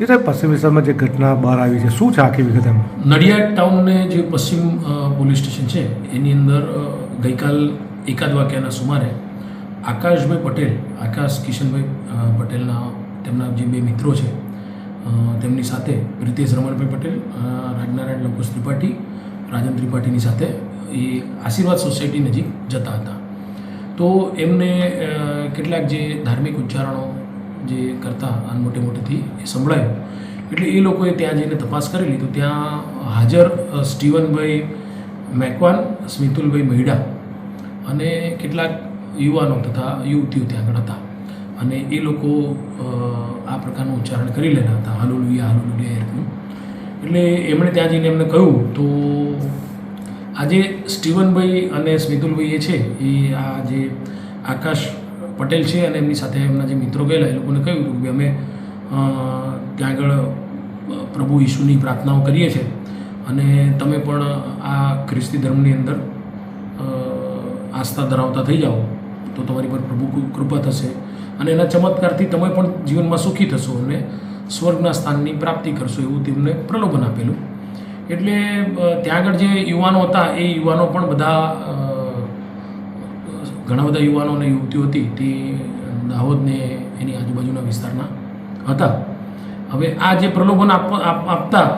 એ સાહેબ પશ્ચિમ વિસ્તારમાં જે ઘટના બહાર આવી છે, શું છે આખી વિગત એમાં? નડિયાદ ટાઉનને જે પશ્ચિમ પોલીસ સ્ટેશન છે, એની અંદર ગઈકાલ એકાદ વાગ્યાના સુમારે આકાશભાઈ પટેલ, આકાશ કિશનભાઈ પટેલના, તેમના જે બે મિત્રો છે તેમની સાથે પ્રિતેશ રમણભાઈ પટેલ રાજનારાયણ લંકુશ ત્રિપાઠી, રાજન ત્રિપાઠીની સાથે એ આશીર્વાદ સોસાયટી નજીક જતા હતા. તો એમને કેટલાક જે ધાર્મિક ઉચ્ચારણો જે કરતા અને મોટે મોટેથી એ સંભળાયું. એટલે એ લોકોએ ત્યાં જઈને તપાસ કરેલી તો ત્યાં હાજર સ્ટીવનભાઈ મેકવાન, સ્મિતુલભાઈ મહિડા અને કેટલાક યુવાનો તથા યુવતીઓ ત્યાં આગળ હતા. અને એ લોકો આ પ્રકારનું ઉચ્ચારણ કરી લેતા હતા, હાલુલુયા હાલુલુયા એરનું એટલે એમણે ત્યાં જઈને એમને કહ્યું તો આજે સ્ટીવનભાઈ અને સ્મિતુલભાઈ એ છે એ આ જે આકાશ પટેલ છે અને એમની સાથે એમના જે મિત્રો ગયેલા, એ લોકોને કહ્યું હતું કે અમે ત્યાં આગળ પ્રભુ ઈશુની પ્રાર્થનાઓ કરીએ છીએ. અને તમે પણ આ ખ્રિસ્તી ધર્મની અંદર આસ્થા ધરાવતા થઈ જાઓ, તો તમારી પર પ્રભુ કૃપા થશે. અને એના ચમત્કારથી તમે પણ જીવનમાં સુખી થશો અને સ્વર્ગના સ્થાનની પ્રાપ્તિ કરશો એવું તેમને પ્રલોભન આપેલું. એટલે ત્યાં આગળ જે યુવાનો હતા, એ યુવાનો પણ બધા ઘણા બધા યુવાનો અને યુવતીઓ હતી તે દાહોદને એની આજુબાજુના વિસ્તારના હતા. હવે આ જે પ્રલોભન આપ, આપ- આપતા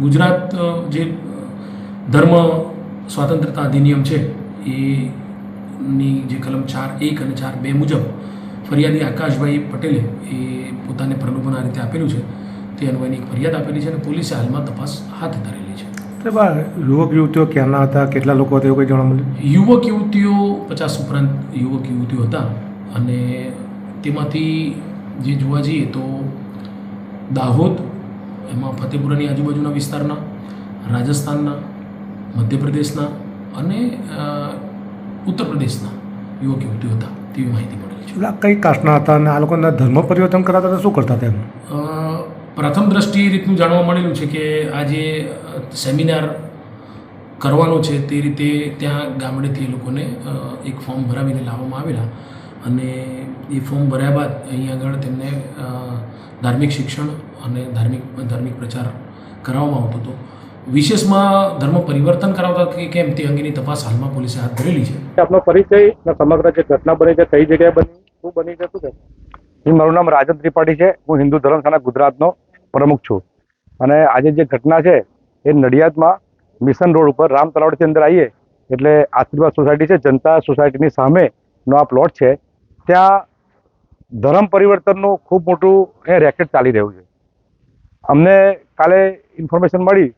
ગુજરાત જે ધર્મ સ્વાતંત્રતા અધિનિયમ છે, એ ની જે કલમ ચાર એક અને ચાર બે મુજબ ફરિયાદી આકાશભાઈ પટેલે એ પોતાને પ્રલોભન આ રીતે આપેલું છે. તે અન્વયની એક ફરિયાદ આપેલી છે અને પોલીસે હાલમાં તપાસ હાથ ધરેલી છે. યુવક યુવતીઓ ક્યાંના હતા? કેટલા લોકો હતા એવું કંઈ જાણવા મળ્યું? યુવક યુવતીઓ પચાસ ઉપરાંત યુવક યુવતીઓ હતા. અને તેમાંથી જે જોવા જઈએ તો દાહોદ એમાં ફતેપુરાની આજુબાજુના વિસ્તારના રાજસ્થાનના મધ્યપ્રદેશના અને ઉત્તર પ્રદેશના યુવક યુવતીઓ હતા. તેવી માહિતી મળેલી છે. કઈ કાસ્ટના હતા અને આ લોકોના ધર્મ પરિવર્તન કરાતા હતા? શું કરતા હતા એમ? પ્રથમ દ્રષ્ટિએ રીતનું જાણવા મળેલું છે કે આ જે સેમિનાર કરવાનો છે તે રીતે ત્યાં ગામડેથી એ લોકોને એક ફોર્મ ભરાવીને લાવવામાં આવેલા અને એ ફોર્મ ભર્યા બાદ અહીં આગળ તેમને ધાર્મિક શિક્ષણ અને ધાર્મિક ધાર્મિક પ્રચાર કરાવવામાં આવતો હતો. વિશેષમાં ધર્મ પરિવર્તન કરાવતા કે કેમ તે અંગેની તપાસ હાલમાં પોલીસે હાથ ધરેલી છે. આપનો પરિચય સમગ્ર જે ઘટના બની છે, કઈ જગ્યાએ બની, શું બની છે, શું મારું નામ રાજન ત્રિપાઠી છે. હું હિન્દુ ધર્મશાળા ગુજરાતનો પ્રમુખ છું. અને આજે જે ઘટના છે, એ નડિયાદમાં મિશન રોડ ઉપર રામ તલાવડથી અંદર આવીએ એટલે આશીર્વાદ સોસાયટી છે, જનતા સોસાયટીની સામેનો આ પ્લોટ છે. ત્યાં ધર્મ પરિવર્તનનું ખૂબ મોટું એ રેકેટ ચાલી રહ્યું છે. અમને કાલે ઇન્ફોર્મેશન મળી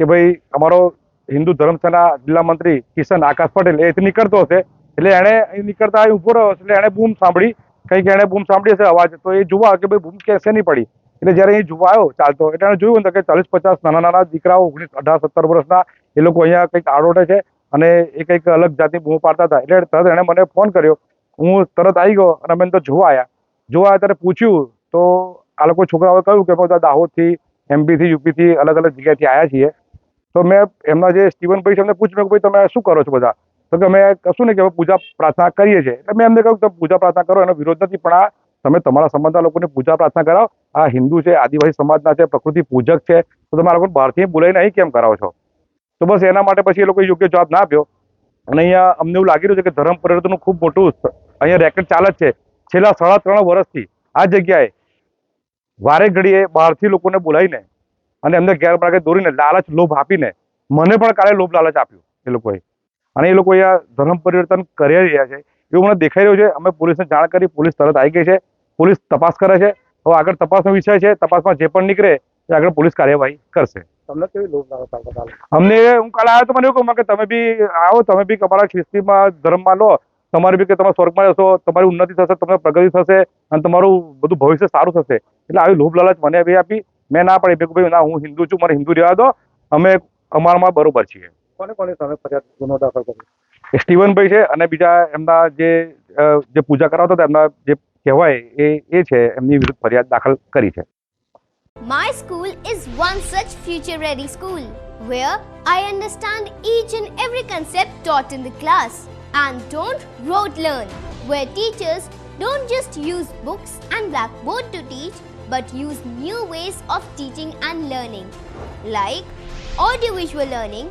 કે ભાઈ અમારો હિન્દુ ધર્મશાળા જિલ્લા મંત્રી કિશન આકાશ પટેલ એ નીકળતો હશે. એટલે એણે નીકળતા અહીં ઊભો રહ્યો એટલે એણે બૂમ સાંભળી કંઈક એણે બૂમ સાંભળી હશે અવાજ? તો એ જોવા કે ભાઈ બૂમ કેસે નહીં પડી. એટલે જ્યારે એ જોવા આવ્યો, ચાલતો. એટલે એણે જોયું કે ચાલીસ પચાસ નાના નાના દીકરાઓ, ઓગણીસ, અઢાર, સત્તર વર્ષના, એ લોકો અહીંયા કંઈક આડોટે છે અને એ કંઈક અલગ જાતની બૂમો પાડતા હતા. એટલે તરત એણે મને ફોન કર્યો. હું તરત આવી ગયો અને અમે તો જોવા આવ્યા જોવા આવ્યા ત્યારે પૂછ્યું, તો આ લોકો છોકરાઓએ કહ્યું કે બધા દાહોદથી, એમપીથી, યુપીથી અલગ અલગ જગ્યાએથી આવ્યા છીએ. તો મેં એમના જે સ્ટીવનભાઈ છે એમને પૂછ્યું કે ભાઈ તમે શું કરો છો બધા? તો કે અમે કશું નહીં કે પૂજા પ્રાર્થના કરીએ છીએ. એટલે મેં એમને કહ્યું કે પૂજા પ્રાર્થના કરો, એનો વિરોધ નથી. પણ આ તમે તમારા સંબંધના લોકોને પૂજા પ્રાર્થના કરાવો. આ હિન્દુ છે, આદિવાસી સમાજના છે, પ્રકૃતિ પૂજક છે, તો તમારા લોકોને બહારથી બોલાવીને અહીં કેમ કરાવો છો? તો બસ એના માટે પછી એ લોકોએ યોગ્ય જવાબ ના આપ્યો. અને અહીંયા અમને એવું લાગી રહ્યું છે કે ધર્મ પરિવર્તનનું ખૂબ મોટું અહીંયા રેકેટ ચાલે જ છે. છેલ્લા સાડા ત્રણ વર્ષથી આ જગ્યાએ વારે ઘડીએ બહારથી લોકોને બોલાવીને અને એમને ગેરમાર્ગે દોરીને લાલચ, લોભ આપીને મને પણ કાલે લોભ લાલચ આપ્યું એ લોકોએ. અને એ લોકો અહીંયા ધર્મ પરિવર્તન કરી રહ્યા છે. એવું મને દેખાઈ રહ્યું છે. અમે પોલીસને જાણ કરી પોલીસ તરત આવી ગઈ છે. પોલીસ તપાસ કરે છે. હવે આગળ તપાસનો વિષય છે. તપાસમાં જે પણ નીકળે એ આગળ પોલીસ કાર્યવાહી કરશે. તમને કેવી લોભ અમને હું કાલે આવ્યો તો મને એવું કહું કે તમે બી આવો તમે બી તમારા ખ્રિસ્તીમાં ધર્મમાં લો. તમારે બી કે તમે સ્વર્ગમાં જશો તમારી ઉન્નતિ થશે તમને પ્રગતિ થશે અને તમારું બધું ભવિષ્ય સારું થશે. એટલે આવી લોભ લાલચ મને બી આપી. મેં ના પડી. ભાઈ ના હું હિન્દુ છું. મને હિન્દુ રહેવા દો. અમે અમારામાં બરોબર છીએ. કોને કોની સામે ફરિયાદ ગુનો દાખલ કર્યો સ્ટીવનભાઈ છે અને બીજા એમના જે જે પૂજા કરાવતા હતા એમના જે કહેવાય એ એ છે એમની વિરુદ્ધ ફરિયાદ દાખલ કરી છે My school is one such future ready school where I understand each and every concept taught in the class and don't rote learn, where teachers don't just use books and blackboard to teach but use new ways of teaching and learning, like audiovisual learning,